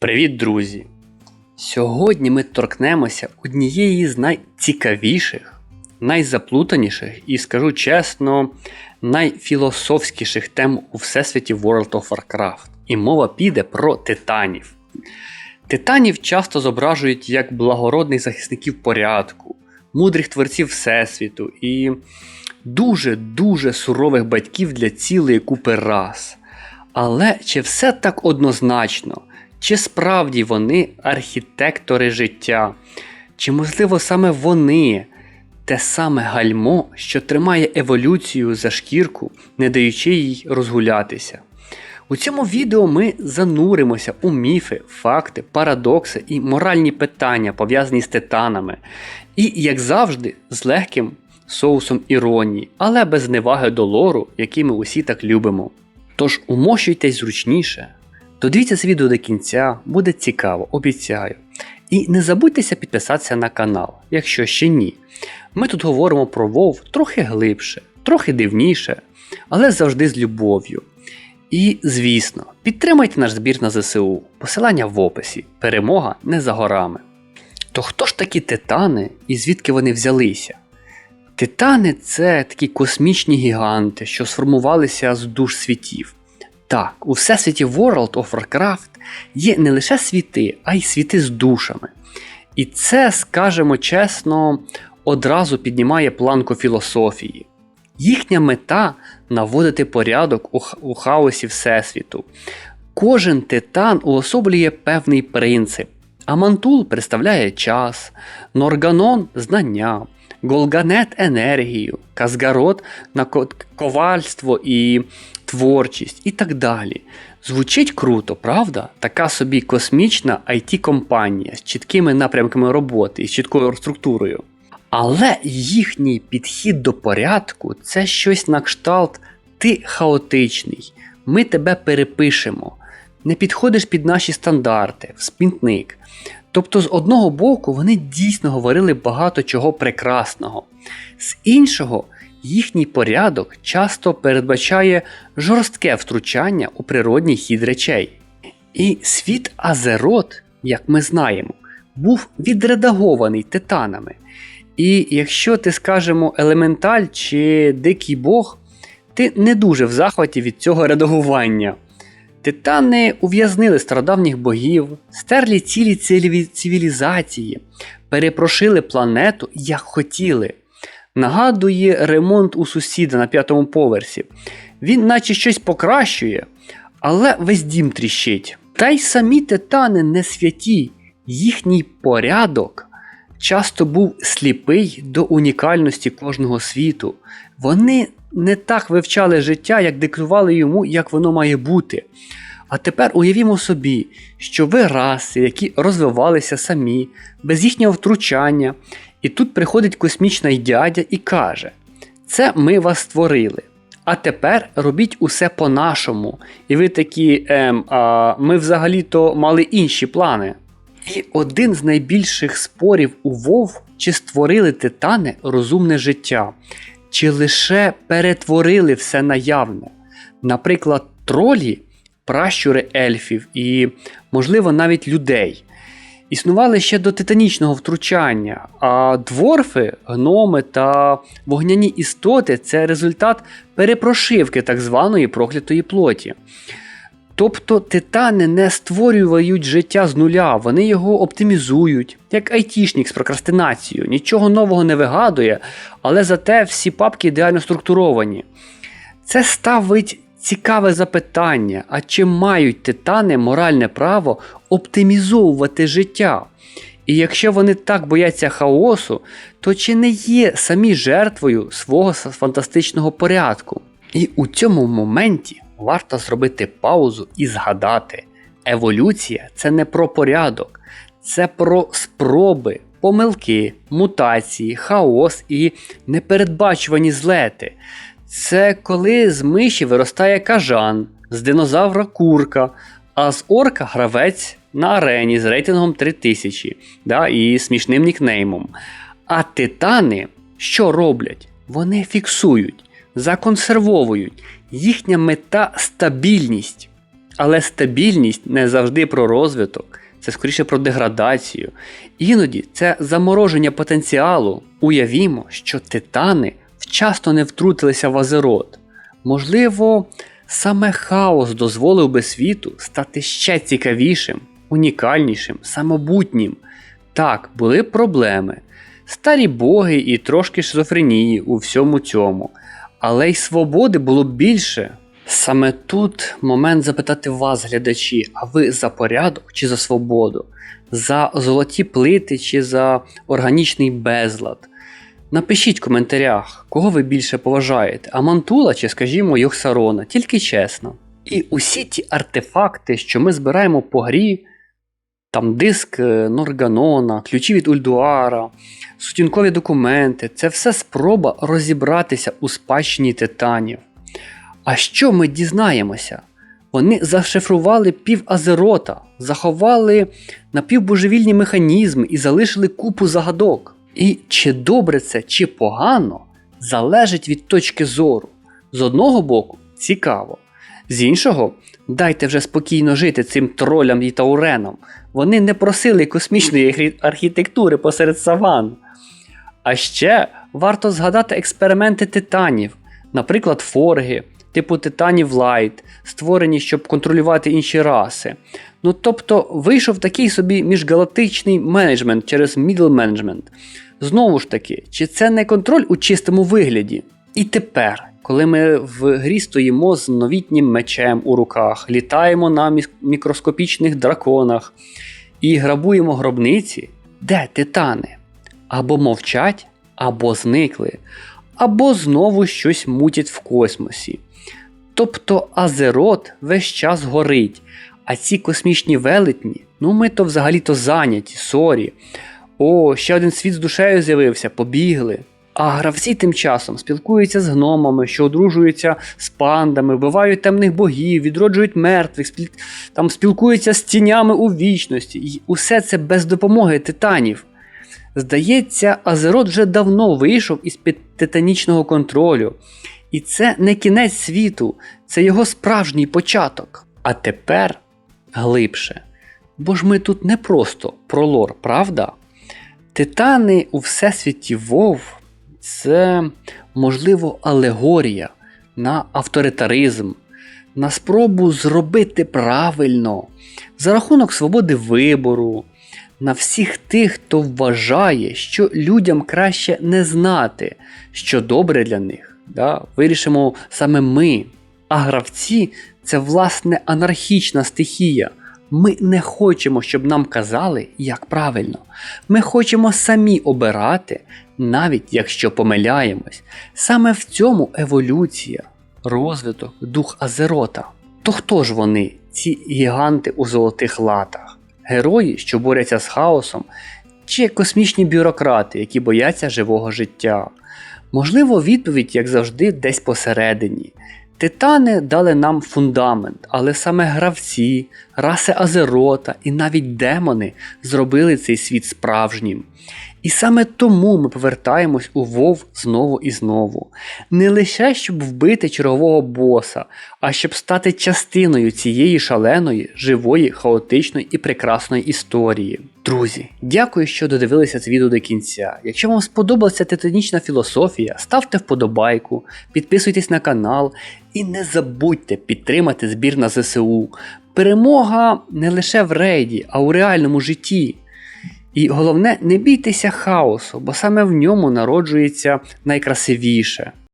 Привіт, друзі! Сьогодні ми торкнемося однієї з найцікавіших, найзаплутаніших і, скажу чесно, найфілософськіших тем у всесвіті World of Warcraft. І мова піде про титанів. Титанів часто зображують як благородних захисників порядку, мудрих творців Всесвіту і дуже-дуже сурових батьків для цілої купи рас. Але чи все так однозначно? Чи справді вони архітектори життя? Чи, можливо, саме вони те саме гальмо, що тримає еволюцію за шкірку, не даючи їй розгулятися? У цьому відео ми зануримося у міфи, факти, парадокси і моральні питання, пов'язані з титанами, і, як завжди, з легким соусом іронії, але без зневаги до лору, який ми усі так любимо. Тож умощуйтесь зручніше. Додивіться це відео до кінця, буде цікаво, обіцяю. І не забудьтеся підписатися на канал, якщо ще ні. Ми тут говоримо про Вов трохи глибше, трохи дивніше, але завжди з любов'ю. І, звісно, підтримайте наш збір на ЗСУ, посилання в описі, перемога не за горами. То хто ж такі титани і звідки вони взялися? Титани це такі космічні гіганти, що сформувалися з душ світів. Так, у всесвіті World of Warcraft є не лише світи, а й світи з душами. І це, скажемо чесно, одразу піднімає планку філософії. Їхня мета наводити порядок у, хаосі Всесвіту. Кожен титан уособлює певний принцип. Амантул представляє час, Норганон знання, Голганет енергію, Казгарот на ковальство і творчість і так далі. Звучить круто, правда? Така собі космічна IT-компанія з чіткими напрямками роботи і з чіткою структурою. Але їхній підхід до порядку це щось на кшталт ти хаотичний, ми тебе перепишемо, не підходиш під наші стандарти, в спінтник. Тобто, з одного боку, вони дійсно говорили багато чого прекрасного, з іншого, їхній порядок часто передбачає жорстке втручання у природній хід речей. І світ Азерот, як ми знаємо, був відредагований титанами. І якщо ти, скажемо, елементаль чи дикий бог, ти не дуже в захваті від цього редагування. Титани ув'язнили стародавніх богів, стерли цілі цивілізації, перепрошили планету як хотіли. Нагадує ремонт у сусіда на п'ятому поверсі. Він наче щось покращує, але весь дім тріщить. Та й самі титани не святі, їхній порядок часто був сліпий до унікальності кожного світу. Вони не так вивчали життя, як диктували йому, як воно має бути. А тепер уявімо собі, що ви раси, які розвивалися самі, без їхнього втручання, і тут приходить космічний дядя і каже: Це ми вас створили. А тепер робіть усе по-нашому. І ви такі, ем, а ми взагалі-то мали інші плани. І один з найбільших спорів у Вов, чи створили титани розумне життя, чи лише перетворили все наявне. Наприклад, тролі, пращури ельфів і, можливо, навіть людей. Існували ще до титанічного втручання, а дворфи, гноми та вогняні істоти це результат перепрошивки так званої проклятої плоті. Тобто титани не створюють життя з нуля, вони його оптимізують, як айтішник з прокрастинацією, нічого нового не вигадує, але зате всі папки ідеально структуровані. Це ставить цікаве запитання: а чи мають титани моральне право оптимізовувати життя? І якщо вони так бояться хаосу, то чи не є самі жертвою свого фантастичного порядку? І у цьому моменті варто зробити паузу і згадати: еволюція це не про порядок, це про спроби, помилки, мутації, хаос і непередбачувані злети. Це коли з миші виростає кажан, з динозавра курка, а з орка гравець на арені з рейтингом 3000 да, і смішним нікнеймом. А титани що роблять? Вони фіксують, законсервовують. Їхня мета стабільність. Але стабільність не завжди про розвиток, це скоріше про деградацію. Іноді це замороження потенціалу. Уявімо, що титани вчасно не втрутилися в Азерот. Можливо, саме хаос дозволив би світу стати ще цікавішим, унікальнішим, самобутнім. Так, були проблеми. Старі боги і трошки шизофренії у всьому цьому. Але й свободи було більше. Саме тут момент запитати вас, глядачі, а ви за порядок чи за свободу? За золоті плити чи за органічний безлад? Напишіть в коментарях, кого ви більше поважаєте, Амантула чи, скажімо, Йохсарона, тільки чесно. І усі ті артефакти, що ми збираємо по грі, там диск е, Норганона, ключі від Ульдуара, сутінкові документи це все спроба розібратися у спадщині титанів. А що ми дізнаємося? Вони зашифрували пів Азерота, заховали напівбожевільні механізми і залишили купу загадок. І чи добре це, чи погано, залежить від точки зору. З одного боку, цікаво. З іншого, дайте вже спокійно жити цим тролям і тауренам. Вони не просили космічної архітектури посеред саван. А ще варто згадати експерименти титанів, наприклад, форги, типу титанів Лайт, створені, щоб контролювати інші раси. Ну тобто вийшов такий собі міжгалактичний менеджмент через management. Знову ж таки, чи це не контроль у чистому вигляді? І тепер, коли ми в грі стоїмо з новітнім мечем у руках, літаємо на мікроскопічних драконах і грабуємо гробниці, де титани? Або мовчать, або зникли, або знову щось мутять в космосі. Тобто Азерот весь час горить, а ці космічні велетні, ну ми то взагалі-то зайняті, сорі. О, ще один світ з душею з'явився, побігли. А гравці тим часом спілкуються з гномами, що одружуються з пандами, вбивають темних богів, відроджують мертвих, спіл... там спілкуються з тінями у вічності. І усе це без допомоги титанів. Здається, Азерот вже давно вийшов із під титанічного контролю. І це не кінець світу, це його справжній початок. А тепер глибше. Бо ж ми тут не просто про лор, правда? Титани у всесвіті Вов це, можливо, алегорія на авторитаризм, на спробу зробити правильно, за рахунок свободи вибору, на всіх тих, хто вважає, що людям краще не знати, що добре для них. Да? Вирішимо саме ми. А гравці це власне анархічна стихія. Ми не хочемо, щоб нам казали, як правильно. Ми хочемо самі обирати, навіть якщо помиляємось. Саме в цьому еволюція, розвиток, дух Азерота. То хто ж вони, ці гіганти у золотих латах? Герої, що борються з хаосом, чи космічні бюрократи, які бояться живого життя? Можливо, відповідь, як завжди, десь посередині. Титани дали нам фундамент, але саме гравці, раси Азерота і навіть демони зробили цей світ справжнім. І саме тому ми повертаємось у Вов знову і знову. Не лише щоб вбити чергового боса, а щоб стати частиною цієї шаленої, живої, хаотичної і прекрасної історії. Друзі, дякую, що додивилися це відео до кінця. Якщо вам сподобалася титанічна філософія, ставте вподобайку, підписуйтесь на канал і не забудьте підтримати збір на ЗСУ. Перемога не лише в рейді, а у реальному житті. І головне, не бійтеся хаосу, бо саме в ньому народжується найкрасивіше.